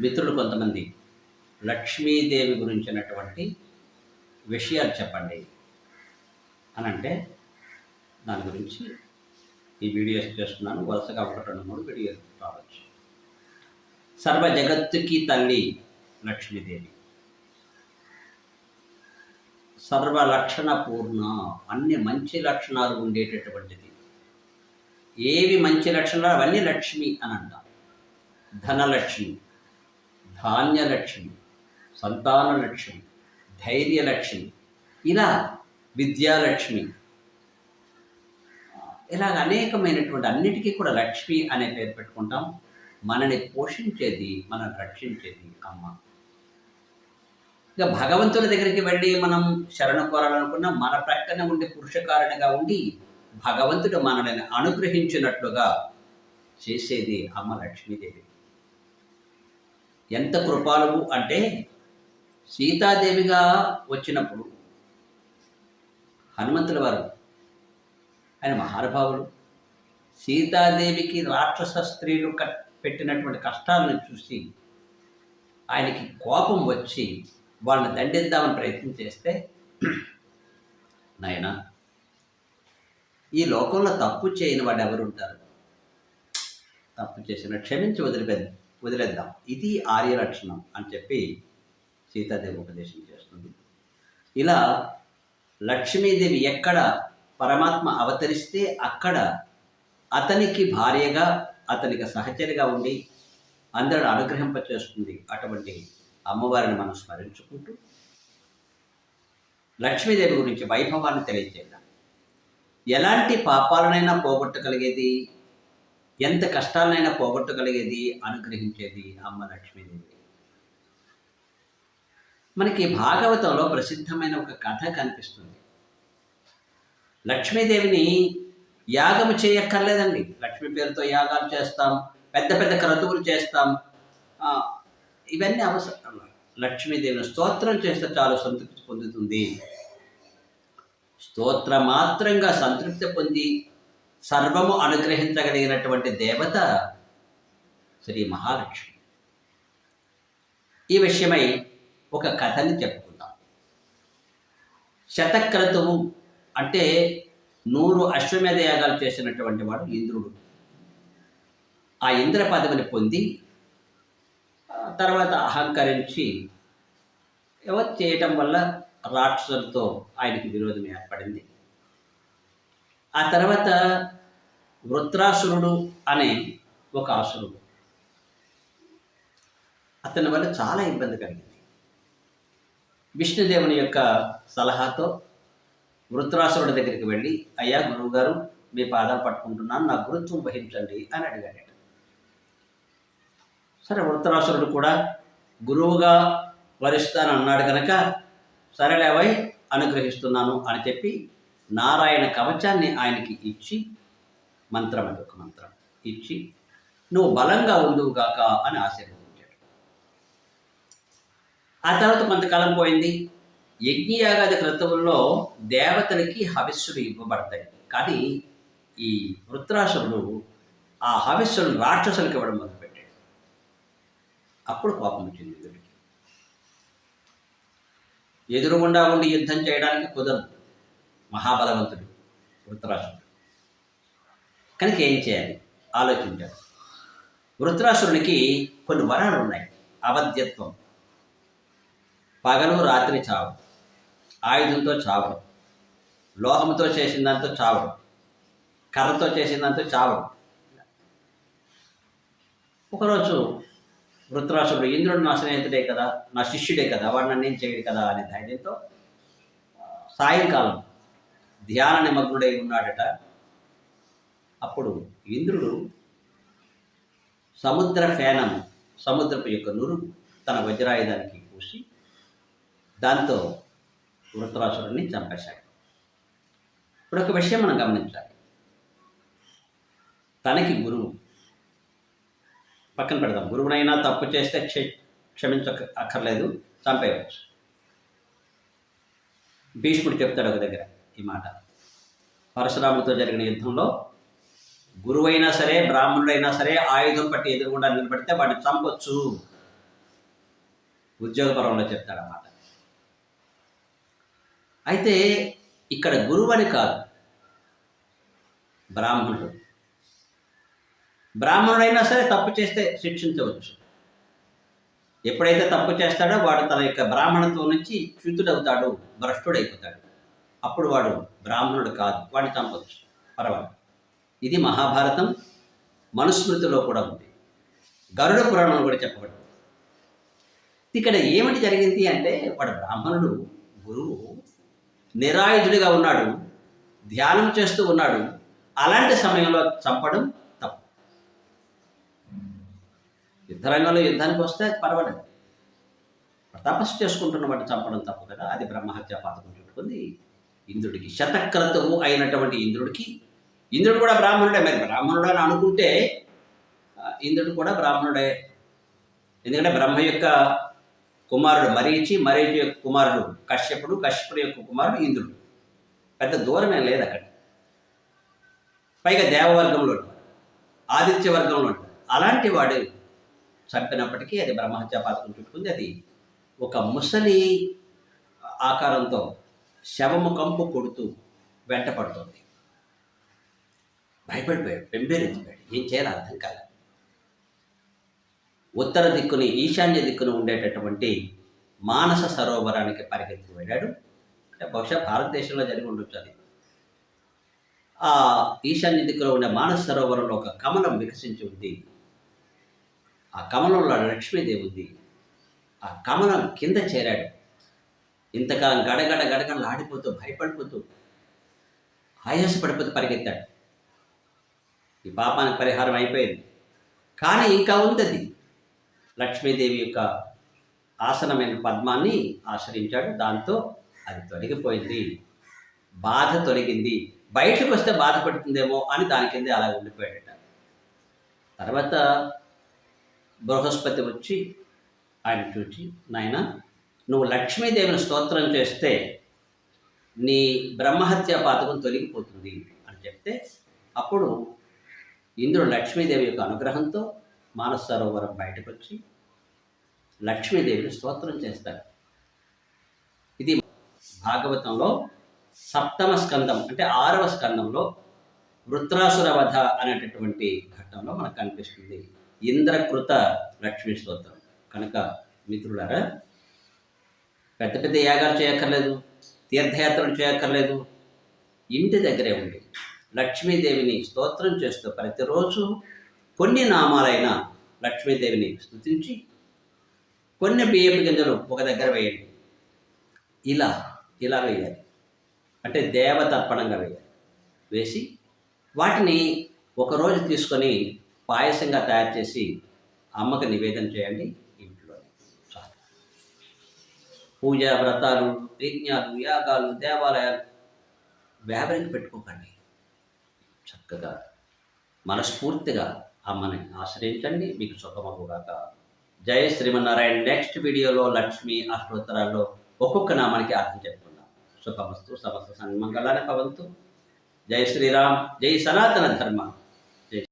మిత్రులు కొంతమంది లక్ష్మీదేవి గురించినటువంటి విషయాలు చెప్పండి అని అంటే దాని గురించి ఈ వీడియోస్ చేస్తున్నాను. వరుసగా ఒకటి రెండు మూడు వీడియోస్ రావచ్చు. సర్వ జగత్తుకి తల్లి లక్ష్మీదేవి. సర్వ లక్షణ పూర్ణ అన్ని మంచి లక్షణాలు ఉండేటటువంటిది. ఏవి మంచి లక్షణాలు? అవన్నీ లక్ష్మి అని అంటాం. ధనలక్ష్మి. ధాన్యలక్ష్మి సంతానలక్ష్మి ధైర్యలక్ష్మి ఇలా విద్యాలక్ష్మి. ఇలాగ అనేకమైనటువంటి అన్నిటికీ కూడా లక్ష్మి అనే పేరు పెట్టుకుంటాం. మనని పోషించేది మనల్ని రక్షించేది అమ్మ. ఇక భగవంతుని దగ్గరికి వెళ్ళి మనం శరణ కోరాలనుకున్న మన ప్రక్కన ఉండే పురుషకారణగా ఉండి భగవంతుడు మనల్ని అనుగ్రహించినట్లుగా చేసేది అమ్మ లక్ష్మీదేవి. ఎంత కృపాలువు అంటే సీతాదేవిగా వచ్చినప్పుడు హనుమంతుల వారు ఆయన మహానుభావులు సీతాదేవికి రాక్షస స్త్రీలు కట్ పెట్టినటువంటి కష్టాలను చూసి ఆయనకి కోపం వచ్చి వాళ్ళని దండిద్దామని ప్రయత్నం చేస్తే నాయన ఈ లోకంలో తప్పు చేయని వాడు ఎవరు ఉంటారు తప్పు చేసిన క్షమించి వదిలిపే వదిలేద్దాం. ఇది ఆర్య లక్షణం అని చెప్పి సీతాదేవి ఉపదేశం చేస్తుంది. ఇలా లక్ష్మీదేవి ఎక్కడ పరమాత్మ అవతరిస్తే అక్కడ అతనికి భార్యగా అతనికి సహచరిగా ఉండి అందరిని అనుగ్రహింపచేస్తుంది అటువంటి అమ్మవారిని మనం స్మరించుకుంటూ లక్ష్మీదేవి గురించి వైభవాన్ని తెలియజేద్దాం. ఎలాంటి పాపాలనైనా పోగొట్టగలిగేది ఎంత కష్టాలనైనా పోగొట్టగలిగేది అనుగ్రహించేది అమ్మ లక్ష్మీదేవి. మనకి భాగవతంలో ప్రసిద్ధమైన ఒక కథ కనిపిస్తుంది. లక్ష్మీదేవిని యాగము చేయక్కర్లేదండి. లక్ష్మీ పేరుతో యాగాలు చేస్తాం పెద్ద పెద్ద క్రతువులు చేస్తాం. ఇవన్నీ అవసరం. లక్ష్మీదేవిని స్తోత్రం చేస్తే చాలు సంతృప్తి పొందుతుంది. స్తోత్ర మాత్రంగా సంతృప్తి పొంది సర్వము అనుగ్రహించగలిగినటువంటి దేవత శ్రీ మహాలక్ష్మి. ఈ విషయమై ఒక కథని చెప్పుకుందాం. శతక్రతువు అంటే నూరు అశ్వమేధ యాగాలు చేసినటువంటి వాడు ఇంద్రుడు. ఆ ఇంద్ర పదవిని పొంది తర్వాత అహంకరించి ఎవరు చేయటం వల్ల రాక్షసులతో ఆయనకి విరోధం ఏర్పడింది? ఆ తర్వాత వృత్రాసురుడు అనే ఒక అసురుడు అతని వల్ల చాలా ఇబ్బంది కలిగింది. విష్ణుదేవుని యొక్క సలహాతో వృత్రాసురుడి దగ్గరికి వెళ్ళి అయ్యా గురువుగారు మీ పాదాలు పట్టుకుంటున్నాను నా గురుత్వం వహించండి అని అడిగాడు సరే వృత్రాసురుడు కూడా గురువుగా వరిస్తాను అన్నాడు కనుక సరేలేవై అనుగ్రహిస్తున్నాను అని చెప్పి నారాయణ కవచాన్ని ఆయనకి ఇచ్చి మంత్రం అది ఒక మంత్రం ఇచ్చి నువ్వు బలంగా ఉండువుగాక అని ఆశీర్వదించాడు. ఆ తర్వాత కొంతకాలం పోయింది. యజ్ఞయాగాది క్రతువుల్లో దేవతలకి హవిస్సులు ఇవ్వబడతాయి. కానీ ఈ వృత్రాసురుడు ఆ హవిస్సులను రాక్షసులకు ఇవ్వడం మొదలుపెట్టాడు. అప్పుడు కోపం వచ్చింది ఎదురుగుండా ఉండి యుద్ధం చేయడానికి కుదరదు. మహాబలవంతుడు వృత్రాసురుడు. కనుక ఏం చేయాలి? ఆలోచించాడు వృత్రాసురునికి కొన్ని వరాలు ఉన్నాయి. అవధ్యత్వం పగలు రాత్రి చావు ఆయుధంతో చావడం లోహంతో చేసిన దాంతో చావడం కర్రతో చేసిన దాంతో చావడం. ఒకరోజు వృత్రాసుడు ఇంద్రుడు నా స్నేహితుడే కదా నా శిష్యుడే కదా వాడు నన్ను ఏం చేయడు కదా అనే ధైర్యంతో సాయంకాలం ధ్యాన నిమగ్నుడై ఉన్నాడట. అప్పుడు ఇంద్రుడు సముద్ర ఫేనము సముద్రపు యొక్క నురు తన వజ్రాయుధానికి పూసి దాంతో వృత్రాసురుడిని చంపేశాడు. ఇప్పుడు ఒక విషయం మనం గమనించాలి. తనకి గురువు పక్కన పెడదాం. గురువునైనా తప్పు చేస్తే క్ష క్షమించ అక్కర్లేదు చంపేయవచ్చు. భీష్ముడు చెప్తాడు ఒక దగ్గర. ఈ మాట. పరశురాముడితో జరిగిన యుద్ధంలో గురువైనా సరే బ్రాహ్మణుడైనా సరే ఆయుధం పట్టి ఎదురుకుండా నిలబడితే వాడిని చంపొచ్చు. ఉద్యోగపరంలో చెప్తాడన్నమాట. అయితే ఇక్కడ గురువు అని కాదు బ్రాహ్మణుడు. బ్రాహ్మణుడైనా సరే తప్పు చేస్తే శిక్షించవచ్చు. ఎప్పుడైతే తప్పు చేస్తాడో వాడు తన యొక్క బ్రాహ్మణత్వం నుంచి చ్యుతుడవుతాడు భ్రష్టుడైపోతాడు. అప్పుడు వాడు బ్రాహ్మణుడు కాదు వాడిని చంపవచ్చు పర్వాలేదు. ఇది మహాభారతం మనుస్మృతిలో కూడా ఉంది. గరుడ పురాణం కూడా చెప్పబడింది. ఇక్కడ ఏమిటి జరిగింది అంటే వాడు బ్రాహ్మణుడు గురువు నిరాయుధుడిగా ఉన్నాడు ధ్యానం చేస్తూ ఉన్నాడు అలాంటి సమయంలో చంపడం తప్పు. యుద్ధరంగంలో యుద్ధానికి వస్తే అది పర్వాలేదు. తపస్సు చేసుకుంటున్న వాటిని చంపడం తప్పు కదా అది బ్రహ్మహత్య పాతకం చుట్టుకుంది ఇంద్రుడికి. శతక్రతువు అయినటువంటి ఇంద్రుడికి. ఇంద్రుడు కూడా బ్రాహ్మణుడే. మరి బ్రాహ్మణుడు అని అనుకుంటే ఇంద్రుడు కూడా బ్రాహ్మణుడే. ఎందుకంటే బ్రహ్మ యొక్క కుమారుడు మరీచి మరీచి యొక్క కుమారుడు కశ్యపుడు కశ్యపుడు యొక్క కుమారుడు ఇంద్రుడు. పెద్ద దూరమే లేదు అక్కడ. పైగా దేవవర్గంలో ఆదిత్య వర్గంలో ఉంటాడు అలాంటి వాడు చంపినప్పటికీ అది బ్రహ్మహత్య పాతకం చుట్టుకుంది. అది ఒక ముసలి ఆకారంతో శవము కంపు కొడుతూ వెంటపడుతుంది. భయపడిపోయాడు పెంబేరెత్తిపోయాడు ఏం చేయాలి అర్థం కాదు ఉత్తర దిక్కుని ఈశాన్య దిక్కున ఉండేటటువంటి మానస సరోవరానికి పరిగెత్తి వెళ్ళాడు. అంటే బహుశా భారతదేశంలో జరిగి ఉండొచ్చు అది. ఆ ఈశాన్య దిక్కులో ఉండే మానస సరోవరంలో ఒక కమలం వికసించి ఉంది. ఆ కమలంలో లక్ష్మీదేవి ఉంది. ఆ కమలం కింద చేరాడు. ఇంతకాలం గడగడ గడగడలు ఆడిపోతూ భయపడిపోతూ ఆయాసపడిపోతూ పరిగెత్తాడు. ఈ పాపానికి పరిహారం అయిపోయింది. కానీ ఇంకా ఉంది అది లక్ష్మీదేవి యొక్క ఆసనమైన పద్మాన్ని ఆశ్రయించాడు. దాంతో అది తొలగిపోయింది. బాధ తొలగింది. బయటకు వస్తే బాధపడుతుందేమో అని దాని కింద అలా ఉండిపోయాడట. తర్వాత బృహస్పతి వచ్చి ఆయన చూచి నాయన నువ్వు లక్ష్మీదేవిని స్తోత్రం చేస్తే నీ బ్రహ్మహత్య పాతకం తొలగిపోతుంది అని చెప్తే అప్పుడు ఇంద్రుడు లక్ష్మీదేవి యొక్క అనుగ్రహంతో మానస సరోవరం బయటకు వచ్చి లక్ష్మీదేవిని స్తోత్రం చేస్తాడు. ఇది భాగవతంలో సప్తమ స్కందం అంటే ఆరవ స్కందంలో వృత్రాసుర వధ అనేటటువంటి ఘట్టంలో మనకు కనిపిస్తుంది. ఇంద్రకృత లక్ష్మీ స్తోత్రం. కనుక మిత్రులారా పెద్ద పెద్ద యాగాలు చేయక్కర్లేదు తీర్థయాత్రలు చేయక్కర్లేదు. ఇంటి దగ్గరే ఉండి. లక్ష్మీదేవిని స్తోత్రం చేస్తూ ప్రతిరోజు కొన్ని నామాలైన లక్ష్మీదేవిని స్థుతించి కొన్ని బియ్యపు గింజలు ఒక దగ్గర వేయండి. ఇలా ఇలా వేయాలి. అంటే దేవతర్పణంగా వేయాలి. వేసి వాటిని ఒకరోజు తీసుకొని పాయసంగా తయారు చేసి అమ్మకు నివేదన చేయండి. పూజ వ్రతాలు యజ్ఞాలు యాగాలు దేవాలయాలు వ్యాపారికి పెట్టుకోకండి. చక్కగా మనస్ఫూర్తిగా అమ్మని ఆశ్రయించండి. మీకు సుఖమగుగాక జయ శ్రీమన్నారాయణ. నెక్స్ట్ వీడియోలో లక్ష్మి అష్టోత్తరాల్లో ఒక్కొక్క నామానికి అర్థం చెప్పుకుందాం. సుఖమస్తు సమస్త సన్మంగళాన్ని భవంతు జై శ్రీరామ్. జై సనాతన ధర్మ.